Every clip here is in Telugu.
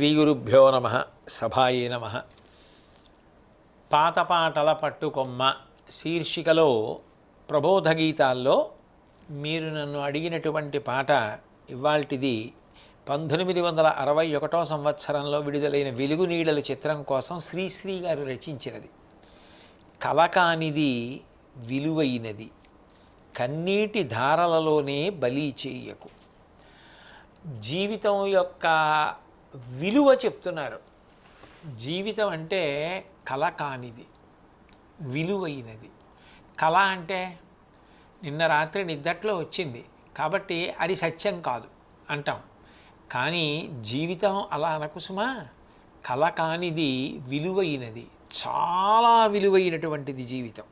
శ్రీగురుభ్యో నమ సభాయే నమ. పాతపాటల పట్టుకొమ్మ శీర్షికలో ప్రబోధ గీతాల్లో మీరు నన్ను అడిగినటువంటి పాట ఇవాల్టిది. పంతొమ్మిది వందల అరవై ఒకటో సంవత్సరంలో విడుదలైన వెలుగు నీడల చిత్రం కోసం శ్రీశ్రీ గారు రచించినది. కలకానిది విలువైనది. కన్నీటి ధారలలోనే బలి చేయకు. జీవితం యొక్క విలువ చెప్తున్నారు. జీవితం అంటే కళ కానిది విలువైనది. కళ అంటే నిన్న రాత్రి నిద్దట్లో వచ్చింది కాబట్టి అది సత్యం కాదు అంటాం. కానీ జీవితం అలా అనకుసుమా? కళ కానిది విలువైనది. చాలా విలువైనటువంటిది జీవితం.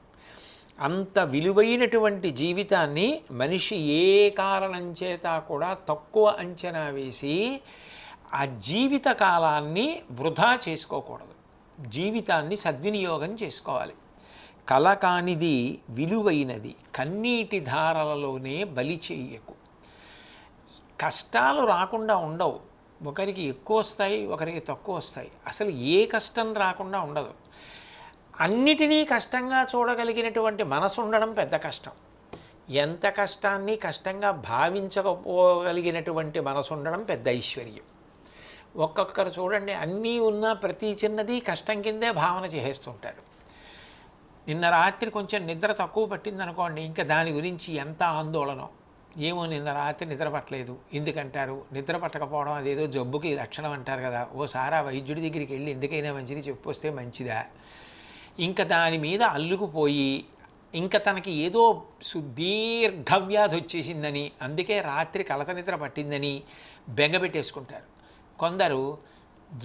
అంత విలువైనటువంటి జీవితాన్ని మనిషి ఏ కారణం చేత కూడా తక్కువ అంచనా వేసి ఆ జీవిత కాలాన్ని వృధా చేసుకోకూడదు. జీవితాన్ని సద్వినియోగం చేసుకోవాలి. కల కానిది విలువైనది కన్నీటి ధారలలోనే బలి చెయ్యకు కష్టాలు రాకుండా ఉండవు. ఒకరికి ఎక్కువ వస్తాయి ఒకరికి తక్కువ వస్తాయి. అసలు ఏ కష్టం రాకుండా ఉండదు. అన్నిటినీ కష్టంగా చూడగలిగినటువంటి మనసు ఉండడం పెద్ద కష్టం. ఎంత కష్టాన్ని కష్టంగా భావించకపోగలిగినటువంటి మనసు ఉండడం పెద్ద ఐశ్వర్యం. ఒక్కొక్కరు చూడండి అన్నీ ఉన్నా ప్రతి చిన్నది కష్టం కిందే భావన చేసేస్తుంటారు. నిన్న రాత్రి కొంచెం నిద్ర తక్కువ పట్టిందనుకోండి ఇంకా దాని గురించి ఎంత ఆందోళన. ఏమో నిన్న రాత్రి నిద్ర పట్టలేదు. ఎందుకంటారు? నిద్ర పట్టకపోవడం అదేదో జబ్బుకి లక్షణం అంటారు కదా. ఓసారి ఆ వైద్యుడి దగ్గరికి వెళ్ళి ఎందుకైనా మంచిది చెప్పొస్తే మంచిదా? ఇంకా దాని మీద అల్లుకుపోయి ఇంకా తనకి ఏదో సుదీర్ఘ వ్యాధి వచ్చేసిందని అందుకే రాత్రి కలత నిద్ర పట్టిందని బెంగ పెట్టేసుకుంటారు. కొందరు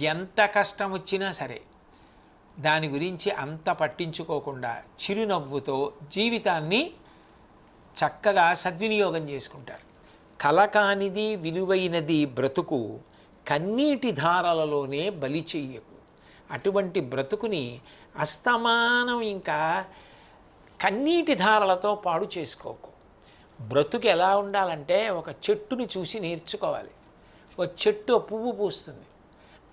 ఎంత కష్టం వచ్చినా సరే దాని గురించి అంత పట్టించుకోకుండా చిరునవ్వుతో జీవితాన్ని చక్కగా సద్వినియోగం చేసుకుంటారు. కలకానిది విలువైనది బ్రతుకు కన్నీటి ధారలలోనే బలి చెయ్యకు అటువంటి బ్రతుకుని అస్తమానం ఇంకా కన్నీటి ధారలతో పాడు చేసుకోకు. బ్రతుకు ఎలా ఉండాలంటే ఒక చెట్టుని చూసి నేర్చుకోవాలి. ఒక చెట్టు పువ్వు పూస్తుంది.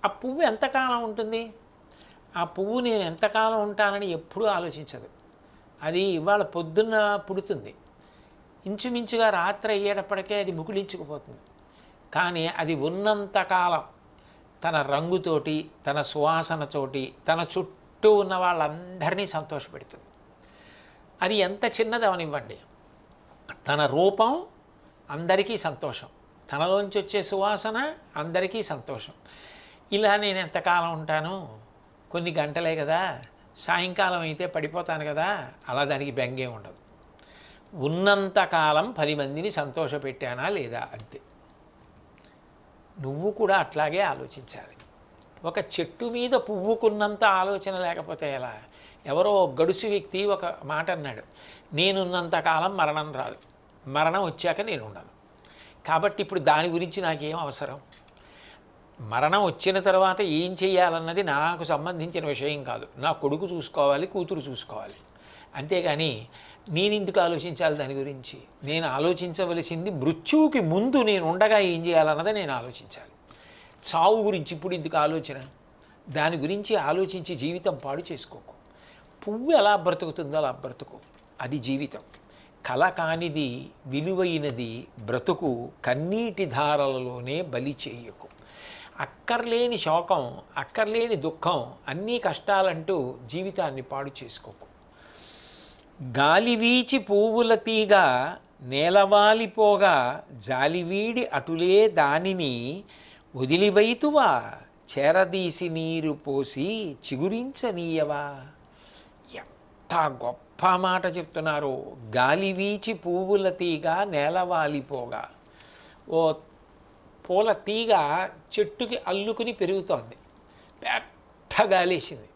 ఆ పువ్వు ఎంతకాలం ఉంటుంది? ఆ పువ్వు నేను ఎంతకాలం ఉంటానని ఎప్పుడూ ఆలోచించదు. అది ఇవాళ పొద్దున్న పుడుతుంది. ఇంచుమించుగా రాత్రి అయ్యేటప్పటికే అది ముకులించుకుపోతుంది కానీ అది ఉన్నంతకాలం తన రంగుతోటి తన సువాసనతోటి తన చుట్టూ ఉన్న వాళ్ళందరినీ సంతోషపెడుతుంది. అది ఎంత చిన్నది అవనివ్వండి. తన రూపం అందరికీ సంతోషం. తనలోంచి వచ్చే సువాసన అందరికీ సంతోషం. ఇలా నేను ఎంతకాలం ఉంటాను? కొన్ని గంటలే కదా? సాయంకాలం అయితే పడిపోతాను కదా? అలా దానికి బెంగే ఉండదు. ఉన్నంతకాలం పది మందిని సంతోషపెట్టానా లేదా అంతే. నువ్వు కూడా అట్లాగే ఆలోచించాలి. ఒక చెట్టు మీద పువ్వుకున్నంత ఆలోచన లేకపోతే ఎలా? ఎవరో గడుసు వ్యక్తి ఒక మాట అన్నాడు. నేనున్నంతకాలం మరణం రాదు. మరణం వచ్చాక నేను ఉండను. కాబట్టి ఇప్పుడు దాని గురించి నాకేం అవసరం? మరణం వచ్చిన తర్వాత ఏం చేయాలన్నది నాకు సంబంధించిన విషయం కాదు. నా కొడుకు చూసుకోవాలి కూతురు చూసుకోవాలి. అంతేగాని నేను ఎందుకు ఆలోచించాలి దాని గురించి? నేను ఆలోచించవలసింది మృత్యువుకి ముందు నేను ఉండగా ఏం చేయాలన్నది నేను ఆలోచించాలి. చావు గురించి ఇప్పుడు ఎందుకు ఆలోచన? దాని గురించి ఆలోచించి జీవితం పాడు చేసుకోకు. పువ్వు ఎలా బ్రతుకుతుందో అలా బ్రతుకు. అది జీవితం. కల కానిది విలువైనది బ్రతుకు కన్నీటి ధారలలోనే బలి చేయకు. అక్కర్లేని శోకం అక్కర్లేని దుఃఖం అన్నీ కష్టాలంటూ జీవితాన్ని పాడు చేసుకోకు. గాలి వీచి పువ్వుల తీగ నేలవాలిపోగా జాలివీడి అటులే దానిని వదిలివైతువా? చేరదీసి నీరు పోసి చిగురించనీయవా? ఎంత గొప్ప మాట చెప్తున్నారు. గాలి వీచి పువ్వుల తీగ నేలవాలిపోగా. ఓ పూల తీగ చెట్టుకి అల్లుకుని పెరుగుతోంది. పెద్ద గాలేసింది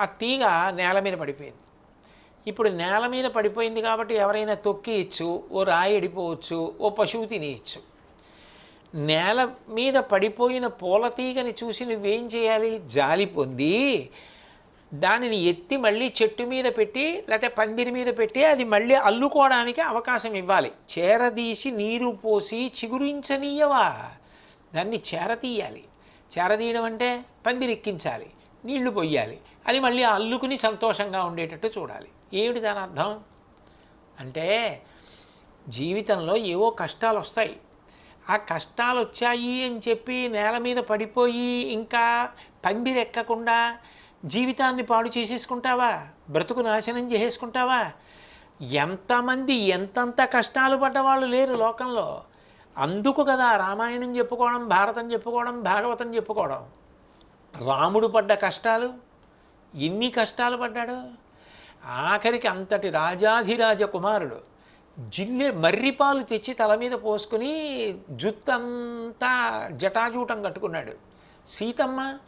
ఆ తీగ నేల మీద పడిపోయింది. ఇప్పుడు నేల మీద పడిపోయింది కాబట్టి ఎవరైనా తొక్కియచ్చు ఓ రాయి ఎడిపోవచ్చు ఓ పశువు తినేయచ్చు నేల మీద పడిపోయిన పూల తీగని చూసి నువ్వేం చేయాలి? జాలి పొంది దానిని ఎత్తి మళ్ళీ చెట్టు మీద పెట్టి లేకపోతే పందిరి మీద పెట్టి అది మళ్ళీ అల్లుకోవడానికి అవకాశం ఇవ్వాలి. చేరదీసి నీరు పోసి చిగురించనీయవా? దాన్ని చేరతీయాలి. చేరదీయడం అంటే పందిరెక్కించాలి నీళ్ళు పొయ్యాలి. అది మళ్ళీ అల్లుకుని సంతోషంగా ఉండేటట్టు చూడాలి. ఏమిటి దాని అర్థం? అంటే జీవితంలో ఏవో కష్టాలు వస్తాయి. ఆ కష్టాలు వచ్చాయి అని చెప్పి నేల మీద పడిపోయి ఇంకా పందిరెక్కకుండా జీవితాన్ని పాడు చేసేసుకుంటావా? బ్రతుకు నాశనం చేసేసుకుంటావా? ఎంతమంది ఎంతంత కష్టాలు పడ్డవాళ్ళు లేరు లోకంలో. అందుకు కదా రామాయణం చెప్పుకోవడం భారతం చెప్పుకోవడం భాగవతం చెప్పుకోవడం. రాముడు పడ్డ కష్టాలు ఎన్ని కష్టాలు పడ్డాడు. ఆఖరికి అంతటి రాజాధిరాజ కుమారుడు జిల్లె మర్రిపాలు తెచ్చి తల మీద పోసుకుని జుత్తంతా జటాజూటం కట్టుకున్నాడు. సీతమ్మ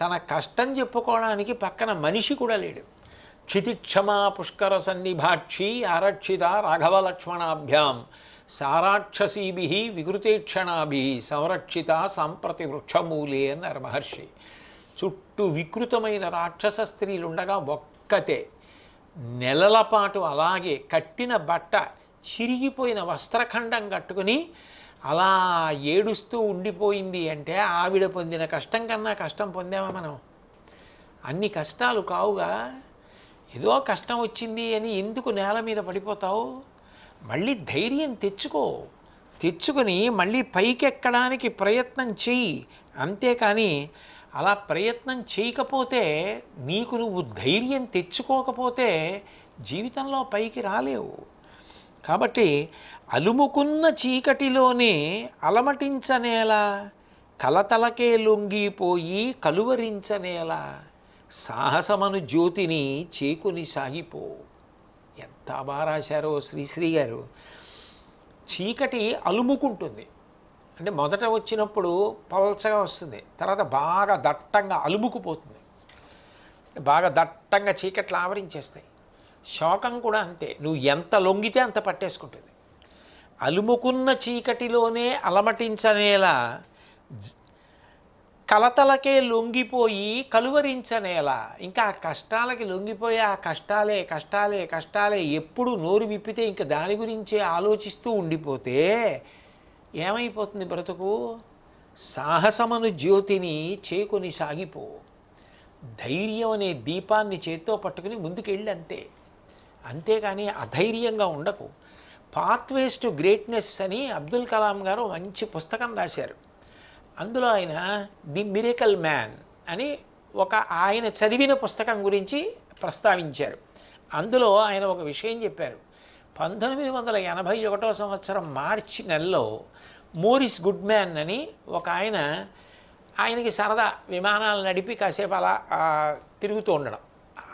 తన కష్టం చెప్పుకోవడానికి పక్కన మనిషి కూడా లేడు. క్షితిక్షమా పుష్కర సన్నిభాక్షి ఆరక్షిత రాఘవ లక్ష్మణాభ్యాం సారాక్షసీభి వికృతేక్షణాభి సంరక్షిత సాంప్రతి వృక్షమూలే అన్నారు మహర్షి. చుట్టూ వికృతమైన రాక్షస స్త్రీలుండగా ఒక్కతే. నెలల పాటు అలాగే కట్టిన బట్ట చిరిగిపోయిన వస్త్రఖండం కట్టుకుని అలా ఏడుస్తూ ఉండిపోయింది అంటే ఆవిడ పొందిన కష్టం కన్నా కష్టం పొందామా మనం? అన్ని కష్టాలు కావుగా ఏదో కష్టం వచ్చింది అని ఎందుకు నేల మీద పడిపోతావు? మళ్ళీ ధైర్యం తెచ్చుకో. తెచ్చుకొని మళ్ళీ పైకెక్కడానికి ప్రయత్నం చెయ్యి. అంతేకాని అలా ప్రయత్నం చేయకపోతే నీకు నువ్వు ధైర్యం తెచ్చుకోకపోతే జీవితంలో పైకి రాలేవు. కాబట్టి అలుముకున్న చీకటిలోనే అలమటించనేలా కలతలకే లొంగిపోయి కలువరించనేలా సాహసమను జ్యోతిని చేకుని సాగిపో. ఎంత బాగా రాశారో శ్రీశ్రీ గారు. చీకటి అలుముకుంటుంది. అంటే మొదట వచ్చినప్పుడు పల్చగా వస్తుంది. తర్వాత బాగా దట్టంగా అలుముకుపోతుంది. బాగా దట్టంగా చీకట్లు ఆవరించేస్తాయి. శోకం కూడా అంతే. నువ్వు ఎంత లొంగితే అంత పట్టేసుకుంటుంది. అలుముకున్న చీకటిలోనే అలమటించనేలా జ- కలతలకే లొంగిపోయి కలువరించనేలా. ఇంకా ఆ కష్టాలకి లొంగిపోయి ఆ కష్టాలే కష్టాలే కష్టాలే ఎప్పుడు నోరు విప్పితే ఇంకా దాని గురించే ఆలోచిస్తూ ఉండిపోతే ఏమైపోతుంది బ్రతుకు? సాహసమను జ్యోతిని చేకొని సాగిపో. ధైర్యం అనే దీపాన్ని చేత్తో పట్టుకుని ముందుకెళ్ళి అంతే. అంతేకాని అధైర్యంగా ఉండకు. పాత్వేస్ టు గ్రేట్నెస్ అని అబ్దుల్ కలాం గారు మంచి పుస్తకం రాశారు. అందులో ఆయన ది మిరేకల్ మ్యాన్ అని ఒక ఆయన చదివిన పుస్తకం గురించి ప్రస్తావించారు. అందులో ఆయన ఒక విషయం చెప్పారు. పంతొమ్మిది వందల ఎనభై ఒకటో సంవత్సరం మార్చి నెలలో మోరిస్ గుడ్ మ్యాన్ అని ఒక ఆయన ఆయనకి సరదా విమానాలు నడిపి కాసేపు అలా తిరుగుతూ ఉండడం.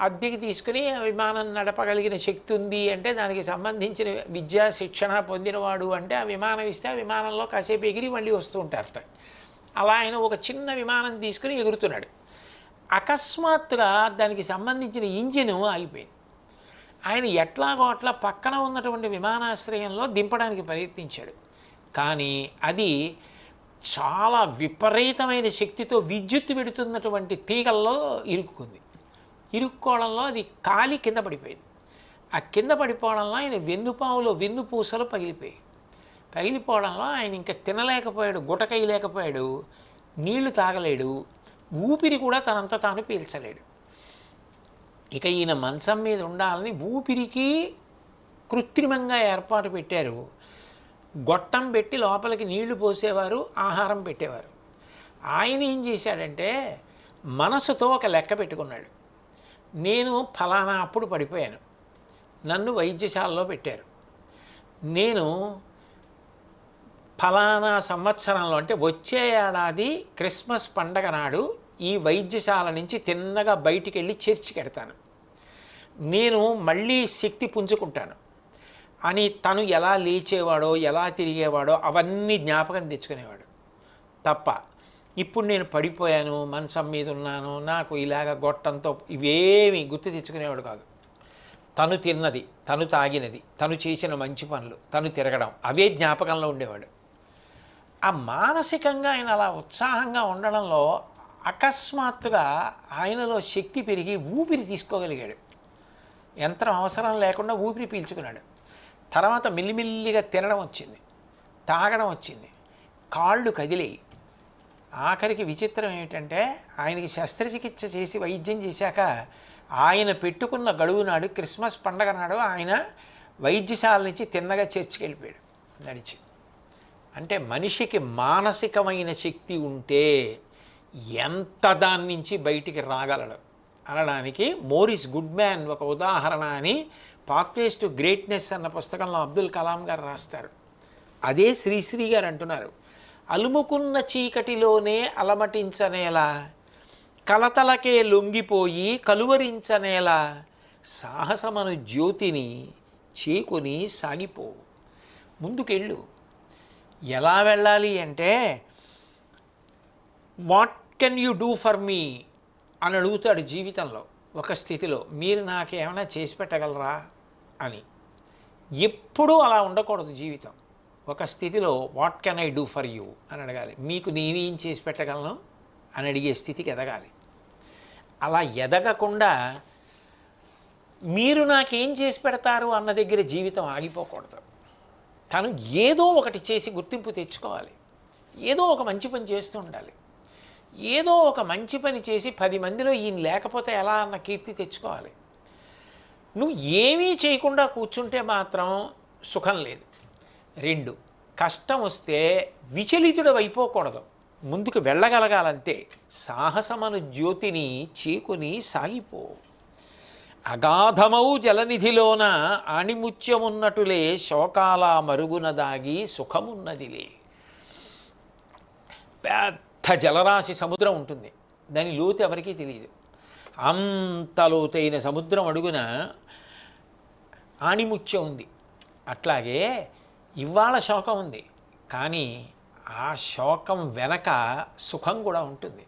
అద్దెకి తీసుకుని ఆ విమానం నడపగలిగిన శక్తి ఉంది అంటే దానికి సంబంధించిన విద్యా శిక్షణ పొందినవాడు అంటే ఆ విమానం ఇస్తే ఆ విమానంలో కాసేపు ఎగిరి మళ్ళీ వస్తూ ఉంటారట. అలా ఆయన ఒక చిన్న విమానం తీసుకుని ఎగురుతున్నాడు. అకస్మాత్తుగా దానికి సంబంధించిన ఇంజిన్ ఆగిపోయింది. ఆయన ఎట్లాగో అట్లా పక్కన ఉన్నటువంటి విమానాశ్రయంలో దింపడానికి ప్రయత్నించాడు. కానీ అది చాలా విపరీతమైన శక్తితో విద్యుత్ పెడుతున్నటువంటి తీగల్లో ఇరుక్కుంది ఇరుక్కోవడంలో అది కాలి కింద పడిపోయింది. ఆ కింద పడిపోవడంలో ఆయన వెన్నుపాములో వెన్నుపూసలు పగిలిపోయాయి. పగిలిపోవడంలో ఆయన ఇంకా తినలేకపోయాడు గుటకయ్యలేకపోయాడు నీళ్ళు తాగలేడు ఊపిరి కూడా తనంత తాను పీల్చలేడు. ఇక ఈయన మంచం మీద ఉండాలని ఊపిరికి కృత్రిమంగా ఏర్పాటు పెట్టారు. గొట్టం పెట్టి లోపలికి నీళ్ళు పోసేవారు ఆహారం పెట్టేవారు. ఆయన ఏం చేశాడంటే మనసుతో ఒక లెక్క పెట్టుకున్నాడు. నేను ఫలానా అప్పుడు పడిపోయాను. నన్ను వైద్యశాలలో పెట్టారు. నేను ఫలానా సంవత్సరంలో అంటే వచ్చే ఏడాది క్రిస్మస్ పండగ నాడు ఈ వైద్యశాల నుంచి తిన్నగా బయటికి వెళ్ళి చేర్చి కడతాను నేను మళ్ళీ శక్తి పుంజుకుంటాను. అని తను ఎలా లేచేవాడో ఎలా తిరిగేవాడో అవన్నీ జ్ఞాపకం తెచ్చుకునేవాడు. తప్ప ఇప్పుడు నేను పడిపోయాను మనసం మీద ఉన్నాను నాకు ఇలాగ గొట్టంతో ఇవేమీ గుర్తు తెచ్చుకునేవాడు కాదు. తను తిన్నది తను తాగినది తను చేసిన మంచి పనులు తను తిరగడం అవే జ్ఞాపకంలో ఉండేవాడు. ఆ మానసికంగా ఆయన అలా ఉత్సాహంగా ఉండడంలో అకస్మాత్తుగా ఆయనలో శక్తి పెరిగి ఊపిరి తీసుకోగలిగాడు. యంత్రం అవసరం లేకుండా ఊపిరి పీల్చుకున్నాడు. తర్వాత మిల్లిమిల్లిగా తినడం వచ్చింది తాగడం వచ్చింది కాళ్ళు కదిలేయి ఆఖరికి విచిత్రం ఏమిటంటే ఆయనకి శస్త్రచికిత్స చేసి వైద్యం చేశాక ఆయన పెట్టుకున్న గడువు నాడు క్రిస్మస్ పండగ నాడు ఆయన వైద్యశాల నుంచి తిన్నగా చర్చికి వెళ్ళిపోయాడు నడిచి. అంటే మనిషికి మానసికమైన శక్తి ఉంటే ఎంత దాని నుంచి బయటికి రాగలడు? అనడానికి మోరిస్ గుడ్ మ్యాన్ ఒక ఉదాహరణ అని పాత్వేస్ టు గ్రేట్నెస్ అన్న పుస్తకంలో అబ్దుల్ కలాం గారు రాస్తారు. అదే శ్రీశ్రీ గారు అంటున్నారు. అలుముకున్న చీకటిలోనే అలమటించనేలా కలతలకే లొంగిపోయి కలువరించనేలా సాహసమను జ్యోతిని చేకొని సాగిపో. ముందుకెళ్ళు. ఎలా వెళ్ళాలి అంటే what can you do for me? అని అడుగుతాడు జీవితంలో ఒక స్థితిలో. మీరు నాకు ఏమైనా చేసి పెట్టగలరా? అని. ఎప్పుడూ అలా ఉండకూడదు జీవితం. ఒక స్థితిలో what can I do for you అని అడగాలి. మీకు నేనేం చేసి పెట్టగలను? అని అడిగే స్థితికి ఎదగాలి. అలా ఎదగకుండా మీరు నాకేం చేసి పెడతారు? అన్న దగ్గర జీవితం ఆగిపోకూడదు. తను ఏదో ఒకటి చేసి గుర్తింపు తెచ్చుకోవాలి. ఏదో ఒక మంచి పని చేస్తూ ఉండాలి. ఏదో ఒక మంచి పని చేసి పది మందిలో ఈయన లేకపోతే ఎలా అన్న కీర్తి తెచ్చుకోవాలి. నువ్వు ఏమీ చేయకుండా కూర్చుంటే మాత్రం సుఖం లేదు. రెండు కష్టం వస్తే విచలితుడు అయిపోకూడదు. ముందుకు వెళ్ళగలగాలంతే సాహసమను జ్యోతిని చీకుని సాగిపో. అగాధమౌ జలనిధిలోన ఆణిముత్యమున్నటులే శోకాల మరుగున దాగి సుఖమున్నదిలే. పెద్ద జలరాశి సముద్రం ఉంటుంది. దాని లోతు ఎవరికీ తెలియదు. అంత లోతైన సముద్రం అడుగున ఆణిముత్యం ఉంది. అట్లాగే ఇవాళ శోకం ఉంది. కానీ ఆ శోకం వెనక సుఖం కూడా ఉంటుంది.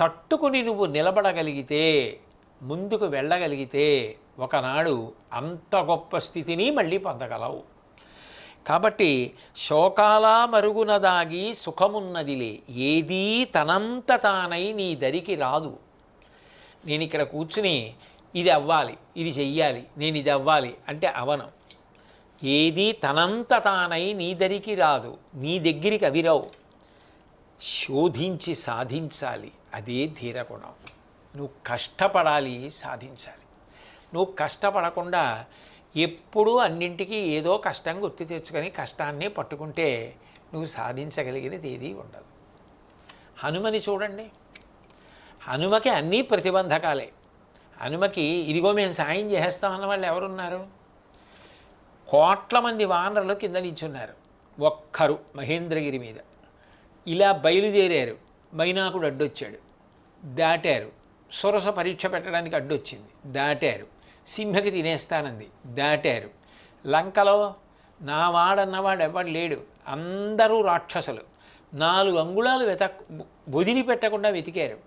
తట్టుకుని నువ్వు నిలబడగలిగితే ముందుకు వెళ్ళగలిగితే ఒకనాడు అంత గొప్ప స్థితిని మళ్ళీ పొందగలవు. కాబట్టి శోకాల మరుగున దాగి సుఖమున్నదిలే. ఏదీ తనంత తానై నీ దరికి రాదు. నేను ఇక్కడ కూర్చుని ఇది అవ్వాలి ఇది చెయ్యాలి నేను ఇది అవ్వాలి అంటే అవనం. ఏది తనంత తానై నీ దరికి రాదు నీ దగ్గరికి అవిరావు. శోధించి సాధించాలి అదే ధీరగుణం నువ్వు కష్టపడాలి సాధించాలి. నువ్వు కష్టపడకుండా ఎప్పుడూ అన్నింటికీ ఏదో కష్టం గుర్తు తెచ్చుకొని కష్టాన్నే పట్టుకుంటే నువ్వు సాధించగలిగినది ఏదీ ఉండదు. హనుమని చూడండి. హనుమకి అన్నీ ప్రతిబంధకాలే. హనుమకి ఇదిగో మేము సాయం చేస్తామన్న వాళ్ళు ఎవరున్నారు? కోట్ల మంది వానరులు కింద నించున్నారు. ఒక్కరు మహేంద్రగిరి మీద. ఇలా బయలుదేరారు. మైనాకుడు అడ్డొచ్చాడు. దాటారు. సురస పరీక్ష పెట్టడానికి అడ్డొచ్చింది. దాటారు. సింహకి తినేస్తానంది. దాటారు. లంకలో నా వాడన్నవాడు ఎవడు లేడు. అందరూ రాక్షసులు. నాలుగు అంగుళాలు వెతక్ వదిలిపెట్టకుండా వెతికారు.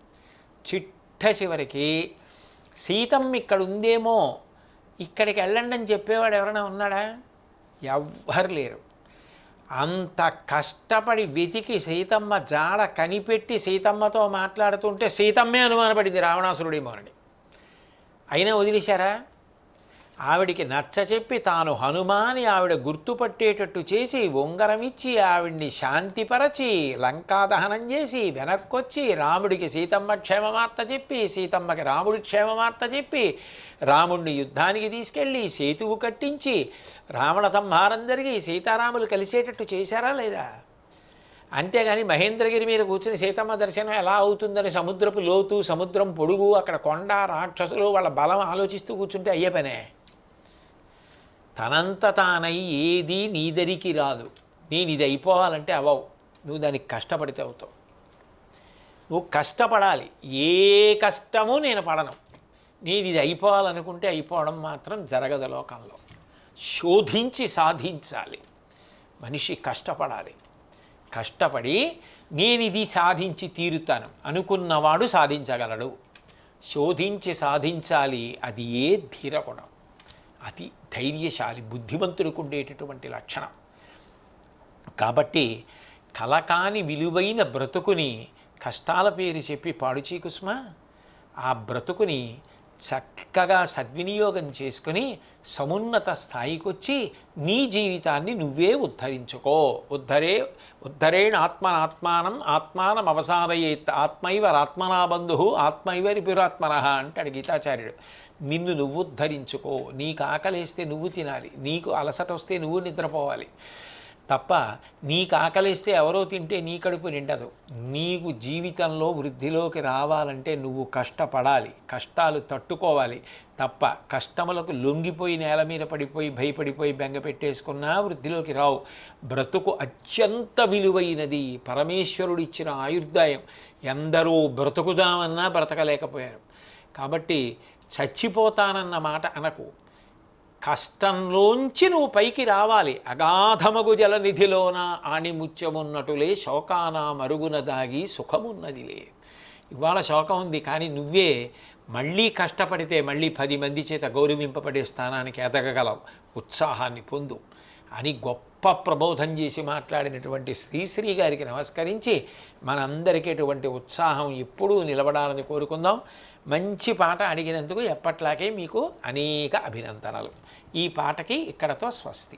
చిట్ట చివరికి సీతమ్మ ఇక్కడ ఉందేమో ఇక్కడికి వెళ్ళండి అని చెప్పేవాడు ఎవరైనా ఉన్నాడా? ఎవ్వరు లేరు. అంత కష్టపడి వెతికి సీతమ్మ జాడ కనిపెట్టి సీతమ్మతో మాట్లాడుతుంటే సీతమ్మే అనుమానపడింది రావణాసురుడి రావణాసురుడేమోనని అయినా వదిలేశారా? ఆవిడికి నచ్చ చెప్పి తాను హనుమాని ఆవిడ గుర్తుపట్టేటట్టు చేసి ఉంగరం ఇచ్చి ఆవిడ్ని శాంతిపరచి లంకాదహనం చేసి వెనక్కొచ్చి రాముడికి సీతమ్మ క్షేమవార్త చెప్పి సీతమ్మకి రాముడి క్షేమవార్త చెప్పి రాముడిని యుద్ధానికి తీసుకెళ్ళి సేతువు కట్టించి రావణ సంహారం జరిగి సీతారాములు కలిసేటట్టు చేశారా లేదా? అంతేగాని మహేంద్రగిరి మీద కూర్చుని సీతమ్మ దర్శనం ఎలా అవుతుందని సముద్రపు లోతు సముద్రం పొడుగు అక్కడ కొండ రాక్షసులు వాళ్ళ బలం ఆలోచిస్తూ కూర్చుంటే అయ్యే పనే? తనంత తానై ఏది నీ దరికి రాదు. నేను ఇది అయిపోవాలంటే అవవు. నువ్వు దానికి కష్టపడితే అవుతావు. నువ్వు కష్టపడాలి. ఏ కష్టము నేను పడను. నేను ఇది అయిపోవాలనుకుంటే అయిపోవడం మాత్రం జరగదు లోకంలో. శోధించి సాధించాలి. మనిషి కష్టపడాలి. కష్టపడి నేను ఇది సాధించి తీరుతాను. అనుకున్నవాడు సాధించగలడు. శోధించి సాధించాలి. అది ఏ ధీరగుణం అతి ధైర్యశాలి బుద్ధిమంతుడికి ఉండేటటువంటి లక్షణం. కాబట్టి కలకాని విలువైన బ్రతుకుని కష్టాల పేరు చెప్పి పాడు చీకుస్మా ఆ బ్రతుకుని చక్కగా సద్వినియోగం చేసుకుని సమున్నత స్థాయికి వచ్చి నీ జీవితాన్ని నువ్వే ఉద్ధరించుకో. ఉద్ధరే ఉద్ధరేణ ఆత్మనాత్మానం ఆత్మానం అవసాదయేత్ ఆత్మైవ ఆత్మనా బంధు ఆత్మైవ రిపురాత్మన అంటాడు గీతాచార్యుడు. నిన్ను నువ్వు ధరించుకో నీకు ఆకలేస్తే నువ్వు తినాలి. నీకు అలసట వస్తే నువ్వు నిద్రపోవాలి. తప్ప నీకు ఆకలిస్తే ఎవరో తింటే నీ కడుపు నిండదు. నీకు జీవితంలో వృద్ధిలోకి రావాలంటే నువ్వు కష్టపడాలి. కష్టాలు తట్టుకోవాలి. తప్ప కష్టములకు లొంగిపోయి నేల మీద పడిపోయి భయపడిపోయి బెంగ పెట్టేసుకున్నా వృద్ధిలోకి రావు. బ్రతుకు అత్యంత విలువైనది పరమేశ్వరుడు ఇచ్చిన ఆయుర్దాయం. ఎందరో బ్రతుకుదామన్నా బ్రతకలేకపోయారు. కాబట్టి చచ్చిపోతానన్న మాట అనకు. కష్టంలోంచి నువ్వు పైకి రావాలి. అగాధమగు జలనిధిలోన ఆణిముత్యమున్నటులే శోకాన మరుగున దాగి సుఖమున్నదిలే. ఇవాళ శోకం ఉంది కానీ నువ్వే మళ్ళీ కష్టపడితే మళ్ళీ పది మంది చేత గౌరవింపబడే స్థానానికి ఎదగగలవు. ఉత్సాహాన్ని పొందు. అని గొప్ప గొప్ప ప్రబోధం చేసి మాట్లాడినటువంటి శ్రీశ్రీ గారికి నమస్కరించి మనందరికీ ఎటువంటి ఉత్సాహం ఎప్పుడూ నిలబడాలని కోరుకుందాం. మంచి పాట అడిగినందుకు ఎప్పట్లాగే మీకు అనేక అభినందనలు. ఈ పాటకి ఇక్కడతో స్వస్తి.